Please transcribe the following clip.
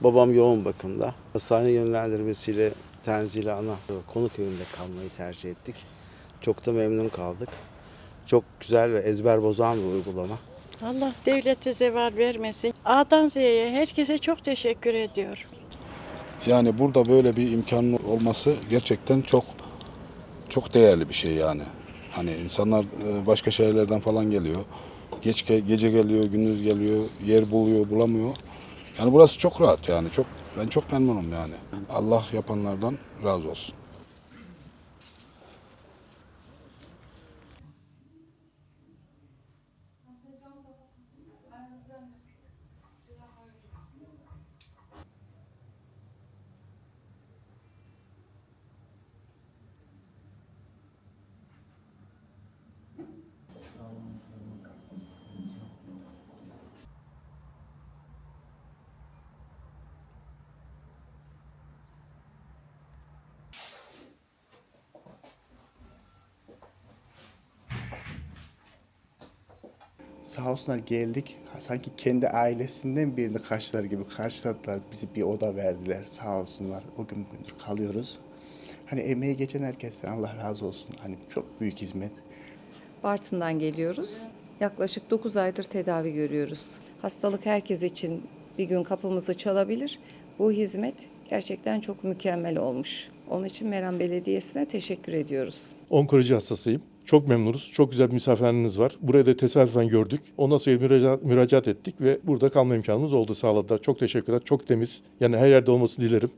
Babam yoğun bakımda. Hastane yönlendirmesiyle Tenzile Ana konuk evinde kalmayı tercih ettik. Çok da memnun kaldık. Çok güzel ve ezber bozan bir uygulama. Allah devlete zeval vermesin. A'dan Z'ye herkese çok teşekkür ediyorum. Yani burada böyle bir imkanın olması gerçekten çok çok değerli bir şey yani. Hani insanlar e, başka şehirlerden falan geliyor. Geç ge- gece geliyor, gündüz geliyor, yer buluyor, bulamıyor. Yani burası çok rahat yani. Çok ben çok memnunum yani. Allah yapanlardan razı olsun. Sağ olsunlar geldik. Sanki kendi ailesinden birini karşılar gibi karşıladılar. Bizi bir oda verdiler. Sağ olsunlar. O gün bugündür kalıyoruz. Hani emeği geçen herkesten Allah razı olsun. Hani çok büyük hizmet. Bartın'dan geliyoruz. Yaklaşık 9 aydır tedavi görüyoruz. Hastalık herkes için bir gün kapımızı çalabilir. Bu hizmet gerçekten çok mükemmel olmuş. Onun için Meram Belediyesi'ne teşekkür ediyoruz. Onkoloji hastasıyım. Çok memnunuz. Çok güzel bir misafirhaneniz var. Burayı da tesadüfen gördük. Ondan sonra müracaat, müracaat ettik ve burada kalma imkanımız oldu sağladılar. Çok teşekkürler. Çok temiz. Yani her yerde olmasını dilerim.